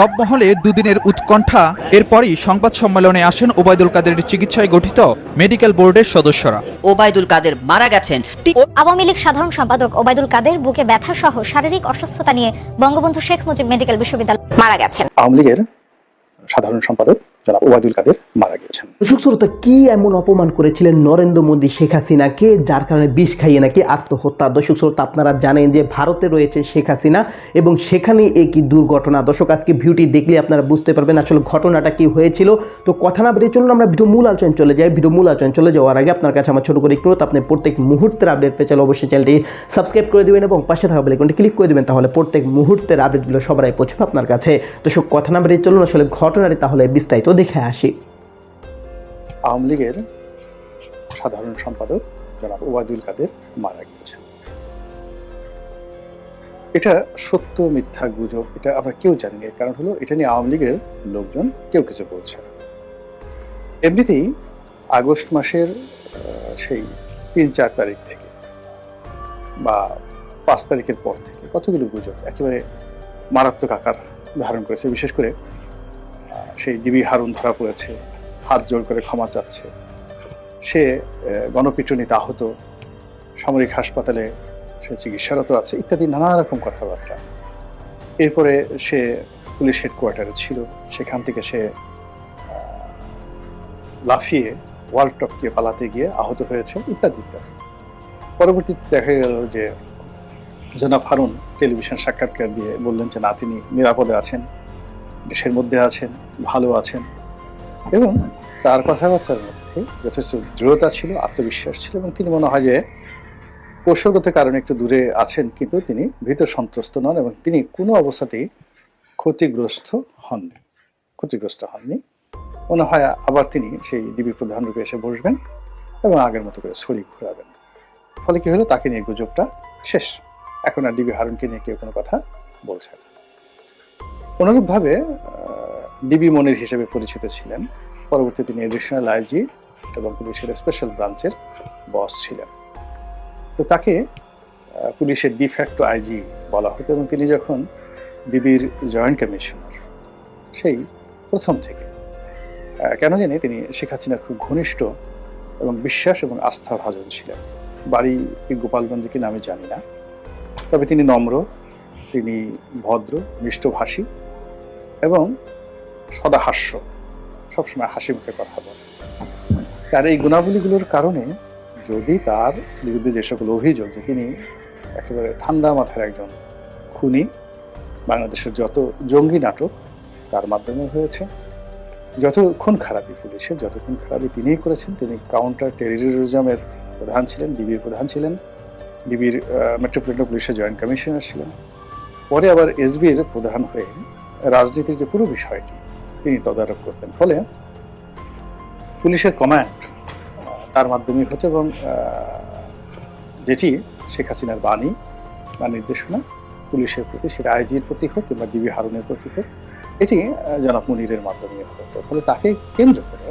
সব মহলে দুদিনের উৎকণ্ঠা। এরপরই সংবাদ সম্মেলনে আসেন ওবায়দুল কাদের চিকিৎসায় গঠিত মেডিকেল বোর্ডের সদস্যরা। ওবায়দুল কাদের মারা গেছেন। আওয়ামী লীগ সাধারণ সম্পাদক ওবায়দুল কাদের বুকে ব্যথা সহ শারীরিক অসুস্থতা নিয়ে বঙ্গবন্ধু শেখ মুজিব মেডিকেল বিশ্ববিদ্যালয় মারা গেছেন। আওয়ামী লীগের সাধারণ সম্পাদক ওবায়দুল কাদের মারা শ্রোতা, কি এমন অপমান করেছিলেন নরেন্দ্র মোদী, শেখ হাসিনাকে যার কারণে বিষ খাইয়ে নাকি আত্মহত্যা? দর্শক শ্রোতা, আপনারা জানেন যে ভারতে রয়েছে শেখ হাসিনা এবং সেখানে দুর্ঘটনা? দর্শক, আজকে ভিডিওটি দেখলে আপনারা বুঝতে পারবেন আসলে ঘটনাটা কি হয়েছিল। তো কথা না বেরিয়ে চলুন, আমরা ভিডিও মূল আলোচনা চলে যাই। ভিডিও মূল আলোচনা চলে যাওয়ার আগে আপনার কাছে আমার ছোট করে একটু আপনি প্রত্যেক মুহূর্তের আপডেট পেয়ে চলে অবশ্যই চ্যানেলটি সাবস্ক্রাইব করে দেবেন এবং পাশে থাকা বেলাইকনটি ক্লিক করে দেবেন, তাহলে প্রত্যেক মুহূর্তের আপডেটগুলো সবাই পৌঁছবে আপনার কাছে। দর্শক, কথা না বেরিয়ে চলুন, আসলে ঘটনাটি তাহলে বিস্তারিত দেখে আসি। আওয়ামী লীগের সাধারণ সম্পাদক জনাব ওবায়দুল কাদের মারা গিয়েছেন। এটা সত্য মিথ্যা গুজব, এটা আমরা কেউ জানি না। কারণ হলো, এটা নিয়ে আওয়ামী লীগের লোকজন কেউ কিছু বলছে এমনিতেই আগস্ট মাসের সেই তিন চার তারিখ থেকে বা পাঁচ তারিখের পর থেকে কতগুলো গুজব, একেবারে মারাত্মক আকার ধারণ করেছে। বিশেষ করে সেই ডিবি হারুন ধরা পড়েছে, হাত জোর করে ক্ষমা চাচ্ছে। সে গণপিটুনিতে আহত, সামরিক হাসপাতালে সে চিকিৎসারত আছে, ইত্যাদি নানা রকম কথাবার্তা। এরপরে সে পুলিশ হেডকোয়ার্টারে ছিল, সেখান থেকে সে লাফিয়ে ওয়ার্ল্ড টপকে পালাতে গিয়ে আহত হয়েছে, ইত্যাদি ইত্যাদি। পরবর্তীতে দেখা গেল যে জনাব হারুন টেলিভিশন সাক্ষাৎকার দিয়ে বললেন যে, না, তিনি নিরাপদে আছেন। দেশের মধ্যে আছেন, ভালো আছেন এবং তার কথাবার্তার মধ্যে যথেষ্ট দৃঢ়তা ছিল, আত্মবিশ্বাস ছিল এবং তিনি মনে হয় যে কৌশলগত কারণে একটু দূরে আছেন কিন্তু তিনি ভীত সন্ত্রস্ত নন এবং তিনি কোনো অবস্থাতেই ক্ষতিগ্রস্ত হননি ক্ষতিগ্রস্ত হননি। মনে হয় আবার তিনি সেই ডিবি প্রধান রূপে এসে বসবেন এবং আগের মতো করে ছড়ি ঘোরাবেন। ফলে কি হলো? তাকে নিয়ে গুজবটা শেষ। এখন আর ডিবি হারুনকে নিয়ে কেউ কোনো কথা বলছে না। অনুরূপভাবে ডিবি মনির হিসেবে পরিচিত ছিলেন। পরবর্তী তিনি এডিশনাল আইজি এবং পুলিশের স্পেশাল ব্রাঞ্চের বস ছিলেন। তো তাকে পুলিশের ডিফ্যাক্টো আইজি বলা হতো এবং তিনি যখন ডিবির জয়েন্ট কমিশনার সেই প্রথম থেকে কেন জানি তিনি শেখ হাসিনার খুব ঘনিষ্ঠ এবং বিশ্বাস এবং আস্থা ভাজন ছিলেন। বাড়ি কি গোপালগঞ্জে কিনা আমি জানি না। তবে তিনি নম্র, তিনি ভদ্র, মিষ্টভাষী এবং সদা হাস্য, সবসময় হাসি মুখে কথা বলে। তার এই গুণাবলীগুলোর কারণে যদি তার বিরুদ্ধে যে সকল অভিযোগ, যে তিনি একেবারে ঠান্ডা মাথার একজন খুনি, বাংলাদেশের যত জঙ্গি নাটক তার মাধ্যমে হয়েছে যত খুন খারাপি পুলিশের যত খুন খারাপি তিনিই করেছেন, তিনি কাউন্টার টেররিজমের প্রধান ছিলেন ডিবির প্রধান ছিলেন ডিবির মেট্রোপলিটন পুলিশের জয়েন্ট কমিশনার ছিলেন। পরে আবার এসবির প্রধান হয়ে রাজনীতির যে পুরো বিষয়টি, তিনি তদারক করতেন। ফলে পুলিশের কমান্ড তার মাধ্যমে হতো এবং যেটি শেখ হাসিনার বাণী বা নির্দেশনা, পুলিশের প্রতি সেটা আইজির প্রতি হোক কিংবা ডিবি হারুনের প্রতি হোক, এটি জনাব মুনিরের মাধ্যমে হতো ফলে তাকে কেন্দ্র করে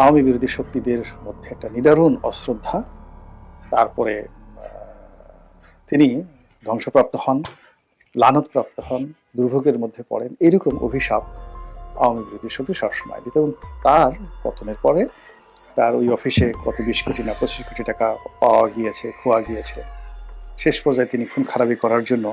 আওয়ামী বিরোধী শক্তিদের মধ্যে একটা নিদারুণ অশ্রদ্ধা, তারপরে তিনি ধ্বংসপ্রাপ্ত হন লানতপ্রাপ্ত হন দুর্ভোগের মধ্যে পড়েন। এরকম অভিশাপ আওয়ামী বিরোধী শক্তি সবসময় দিত এবং তার পতনের পরে তার ওই অফিসে কত বিশ কোটি না পঁচিশ কোটি টাকা পাওয়া গিয়েছে, খোয়া গিয়েছে। শেষ পর্যায়ে তিনি খুন খারাপি করার জন্য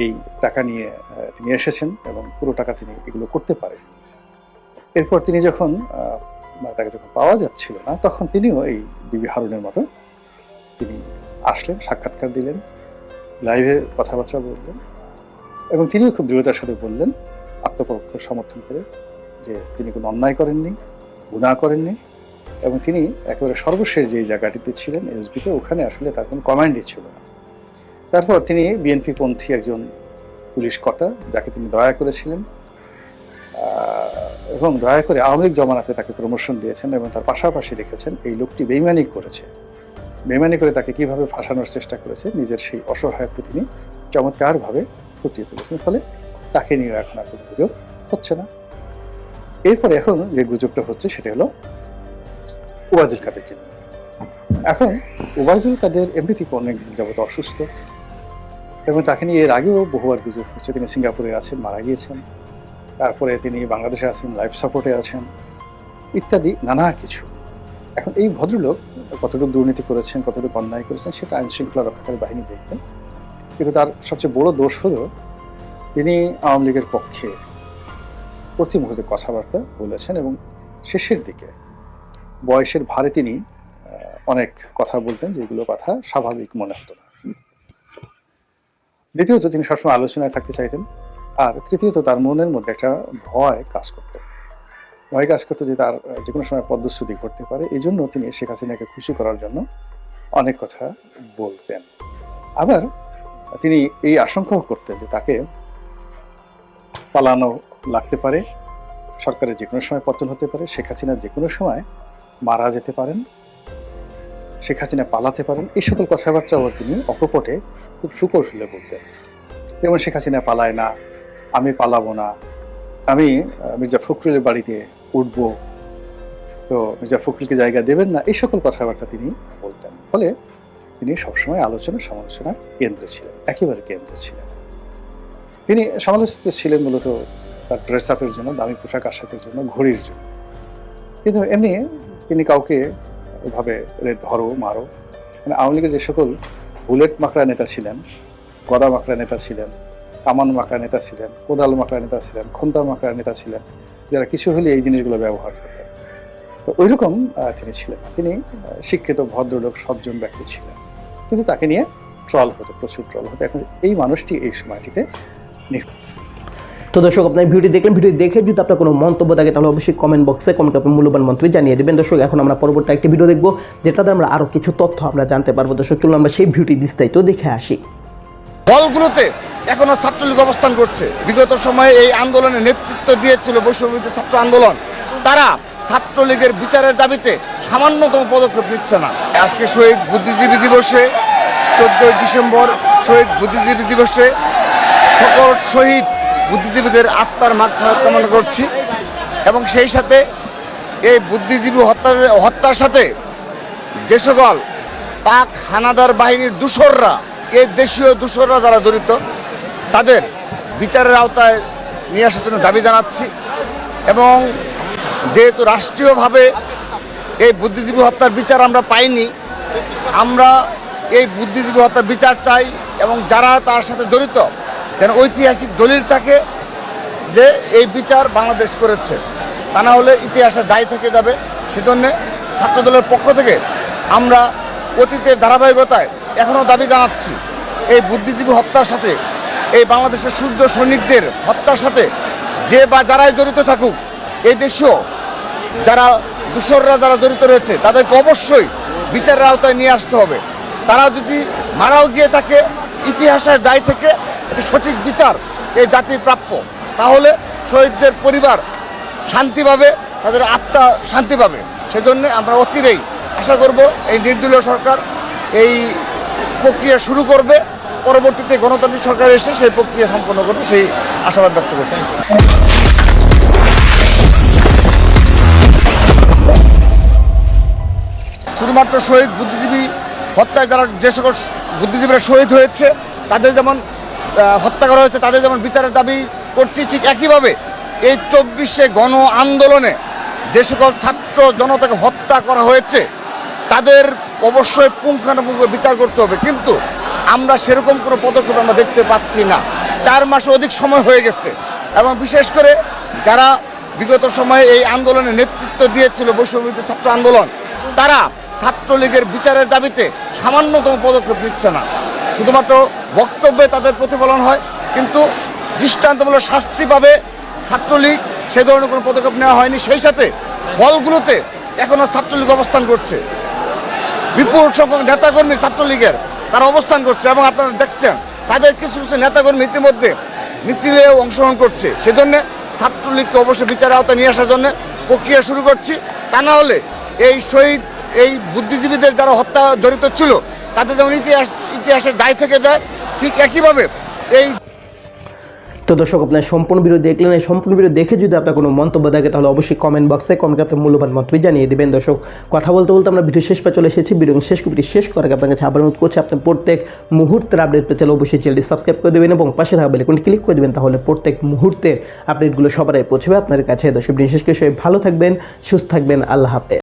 এই টাকা নিয়ে তিনি এসেছেন এবং পুরো টাকা তিনি এগুলো করতে পারেন। এরপর তিনি যখন মানে তাকে যখন পাওয়া যাচ্ছিল না, তখন তিনিও এই ডিবি হারুনের মতো তিনি আসলেন, সাক্ষাৎকার দিলেন, লাইভে কথাবার্তা বললেন। এবং তিনিও খুব দৃঢ়তার সাথে বললেন আত্মপক্ষ সমর্থন করে যে তিনি কোনো অন্যায় করেননি গুণা করেননি এবং তিনি একেবারে সর্বশেষ যে জায়গাটিতে ছিলেন, এসবিতে, ওখানে আসলে তার কোনো কমান্ডই ছিল না। তারপর তিনি বিএনপি পন্থী একজন পুলিশ কর্তা, যাকে তিনি দয়া করেছিলেন এবং দয়া করে আওয়ামী লীগ জমানাতে তাকে প্রমোশন দিয়েছেন এবং তার পাশাপাশি রেখেছেন, এই লোকটি বেইমানি করেছে। বেইমানি করে তাকে কীভাবে ফাঁসানোর চেষ্টা করেছে, নিজের সেই অসহায়ত্ব তিনি চমৎকারভাবে ফুটিয়ে তুলেছেন ফলে তাকে নিয়ে এখন আর কোনো গুজব হচ্ছে না। এরপরে এখন যে গুজবটা হচ্ছে সেটা হলো ওবায়দুল কাদেরকে নিয়ে। এখন ওবায়দুল কাদের এমনি থেকে অনেক যাবত অসুস্থ এবং তাকে নিয়ে এর আগেও বহুবার গুজব হচ্ছে। তিনি সিঙ্গাপুরে আছেন, মারা গিয়েছেন। তারপরে তিনি বাংলাদেশে আছেন, লাইফ সাপোর্টে আছেন, ইত্যাদি নানা কিছু। এখন এই ভদ্রলোক কতটুকু দুর্নীতি করেছেন, কতটুকু অন্যায় করেছেন, সেটা আইন শৃঙ্খলা রক্ষাকারী বাহিনী দেখবেন। কিন্তু তার সবচেয়ে বড় দোষ হলো তিনি আওয়ামী লীগের পক্ষে প্রতি মুহূর্তে কথাবার্তা বলেছেন এবং শেষের দিকে বয়সের ভারে তিনি অনেক কথা বলতেন যেগুলো কথা স্বাভাবিক মনে হতো না। দ্বিতীয়ত তিনি সবসময় আলোচনায় থাকতে চাইতেন আর তৃতীয়ত তার মনের মধ্যে একটা ভয় কাজ করত। ভয় কাজ করতো যে তার যে কোনো সময় পদ্মশ্রুতি ঘটতে পারে, এই জন্য তিনি শেখ হাসিনাকে খুশি করার জন্য অনেক কথা বলতেন। আবার তিনি এই আশঙ্কাও করতেন যে তাকে পালানো লাগতে পারে, সরকারের যে কোনো সময় পতন হতে পারে, শেখ হাসিনা যে কোনো সময় মারা যেতে পারেন, শেখ হাসিনা পালাতে পারেন। এই সকল কথাবার্তাও তিনি অকপটে খুব সুকৌশলে বলতেন। যেমন শেখ হাসিনা পালায় না, আমি পালাবো না, আমি মির্জা ফখরুলের বাড়িতে উঠবো, তো মির্জা ফখরুলকে জায়গা দেবেন না, এই সকল কথাবার্তা তিনি বলতেন। ফলে তিনি সবসময় আলোচনা সমালোচনার কেন্দ্রে ছিলেন, একেবারে কেন্দ্রে ছিলেন। তিনি সমালোচিত ছিলেন মূলত তার ড্রেস আপের জন্য, দামি পোশাক আশাকের জন্য, ঘড়ির জন্য। কিন্তু এমনি তিনি কাউকে ওভাবে ধরো, মারো। মানে আওয়ামী লীগের যে সকল বুলেট মাকড়া নেতা ছিলেন, গদা মাকড়া নেতা ছিলেন, কামান মাকড়া নেতা ছিলেন, কোদাল মাকড়া নেতা ছিলেন খুন্তা মাকড়া নেতা ছিলেন, যারা কিছু হলে এই জিনিসগুলো ব্যবহার করতেন। তো ওই রকম তিনি ছিলেন। তিনি শিক্ষিত, ভদ্রলোক, সজ্জন ব্যক্তি ছিলেন। কিন্তু তাকে নিয়ে ট্রল হতো প্রচুর ট্রল হতো। এখন এই মানুষটি এই সময়টিতে তো দর্শক আপনার ভিডিও দেখলেন ভিডিও দেখে যদি আপনার কোনো মন্তব্য থাকে তাহলে অবশ্যই কমেন্ট বক্সে কমেন্ট আপনার মূল্যবান মন্তব্য জানিয়ে দেবেন। দর্শক এখন আমরা পরবর্তী একটি ভিডিও দেখব যেটাতে আমরা আরও কিছু তথ্য আমরা জানতে পারব। দর্শক চলুন আমরা সেই ভিডিওটি বিস্তারিত দেখে আসি। হলগুলোতে এখনও ছাত্রলীগ অবস্থান করছে। বিগত সময়ে এই আন্দোলনে নেতৃত্ব দিয়েছিল বৈষম্যবিরোধী ছাত্র আন্দোলন। তারা ছাত্রলীগের বিচারের দাবিতে সামান্যতম পদক্ষেপ নিচ্ছে না। আজকে শহীদ বুদ্ধিজীবী দিবসে, চোদ্দই ডিসেম্বর শহীদ বুদ্ধিজীবী দিবসে সকল শহীদ বুদ্ধিজীবীদের আত্মার মাঠ কামনা করছি এবং সেই সাথে এই বুদ্ধিজীবী হত্যা হত্যার সাথে যে সকল পাক হানাদার বাহিনীর দূষররা এই দেশীয় দূষররা যারা জড়িত, তাদের বিচারের আওতায় নিয়ে আসার জন্য দাবি জানাচ্ছি এবং যেহেতু রাষ্ট্রীয়ভাবে এই বুদ্ধিজীবী হত্যার বিচার আমরা পাইনি, আমরা এই বুদ্ধিজীবী হত্যার বিচার চাই এবং যারা তার সাথে জড়িত, যেন ঐতিহাসিক দলিল থাকে যে এই বিচার বাংলাদেশ করেছে। তা না হলে ইতিহাসের দায় থেকে যাবে। সেজন্যে ছাত্রদলের পক্ষ থেকে আমরা অতীতের ধারাবাহিকতায় এখনও দাবি জানাচ্ছি, এই বুদ্ধিজীবী হত্যার সাথে, এই বাংলাদেশের সূর্য সৈনিকদের হত্যার সাথে যে বা যারাই জড়িত থাকুক, এই দেশেও যারা দূষররা যারা জড়িত রয়েছে, তাদেরকে অবশ্যই বিচারের আওতায় নিয়ে আসতে হবে। তারা যদি মারাও গিয়ে থাকে, ইতিহাসের দায় থেকে একটি সঠিক বিচার এই জাতির প্রাপ্য, তাহলে শহীদদের পরিবার শান্তি পাবে, তাদের আত্মা শান্তি পাবে। সেজন্য আমরা অচিরেই আশা করব, এই নির্দলীয় সরকার এই প্রক্রিয়া শুরু করবে, পরবর্তীতে গণতান্ত্রিক সরকার এসে সেই প্রক্রিয়া সম্পন্ন করবে, সেই আশাবাদ ব্যক্ত করছি। শুধুমাত্র শহীদ বুদ্ধিজীবী হত্যায় যারা যে সকল বুদ্ধিজীবীরা শহীদ হয়েছে, তাদের যেমন হত্যা করা হয়েছে, তাদের যেমন বিচারের দাবি করছি, ঠিক একইভাবে এই চব্বিশে গণ আন্দোলনে যে সকল ছাত্র জনতাকে হত্যা করা হয়েছে, তাদের অবশ্যই পুঙ্খানুপুঙ্খ বিচার করতে হবে। কিন্তু আমরা সেরকম কোনো পদক্ষেপ আমরা দেখতে পাচ্ছি না। চার মাসে অধিক সময় হয়ে গেছে এবং বিশেষ করে যারা বিগত সময়ে এই আন্দোলনে নেতৃত্ব দিয়েছিল বৈষম্যবিরোধী ছাত্র আন্দোলন, তারা ছাত্রলীগের বিচারের দাবিতে সামান্যতম পদক্ষেপ নিচ্ছে না। শুধুমাত্র বক্তব্যে তাদের প্রতিফলন হয়, কিন্তু দৃষ্টান্তমূলক শাস্তি পাবে ছাত্রলীগ, সে ধরনের কোনো পদক্ষেপ নেওয়া হয়নি। সেই সাথে হলগুলোতে এখনও ছাত্রলীগ অবস্থান করছে। বিপুল সংখ্যক নেতাকর্মী ছাত্রলীগের তারা অবস্থান করছে এবং আপনারা দেখছেন, তাদের কিছু কিছু নেতাকর্মী ইতিমধ্যে মিছিলেও অংশগ্রহণ করছে। সেজন্য ছাত্রলীগকে অবশ্যই বিচারের আওতায় নিয়ে আসার জন্য প্রক্রিয়া শুরু করছি। তা না হলে এই শহীদ এই বুদ্ধিজীবীদের যারা হত্যা জড়িত ছিল, তাদের যেমন ইতিহাস, ইতিহাসের দায় থেকে যায়, ঠিক একইভাবে এই তো দর্শক, আপনার সম্পূর্ণ ভিডিও দেখলেন। এই সম্পূর্ণ ভিডিও দেখে যদি আপনার কোনো মন্তব্য থাকে, তাহলে অবশ্যই কমেন্ট বক্সে কমেন্ট আপনার মূল্যবান মতই জানিয়ে দেবেন। দর্শক, কথা বলতে বলতে আমরা ভিডিও শেষ পা চলে এসেছি। ভিডিও শেষ করি শেষ করার আপনার কাছে আবার অনুরোধ করছি আপনার প্রত্যেক মুহূর্তের আপডেট পেতে অবশ্যই চ্যানেলটি সাবস্ক্রাইব করে দেবেন এবং পাশে থাকা বেলাইকনটি ক্লিক করে দেবেন, তাহলে প্রত্যেক মুহূর্তের আপডেটগুলো সবারই পৌঁছবে আপনার কাছে। দর্শক ভিডিও শেষ করে সবাই ভালো থাকবেন, সুস্থ থাকবেন, আল্লাহ হাফেজ।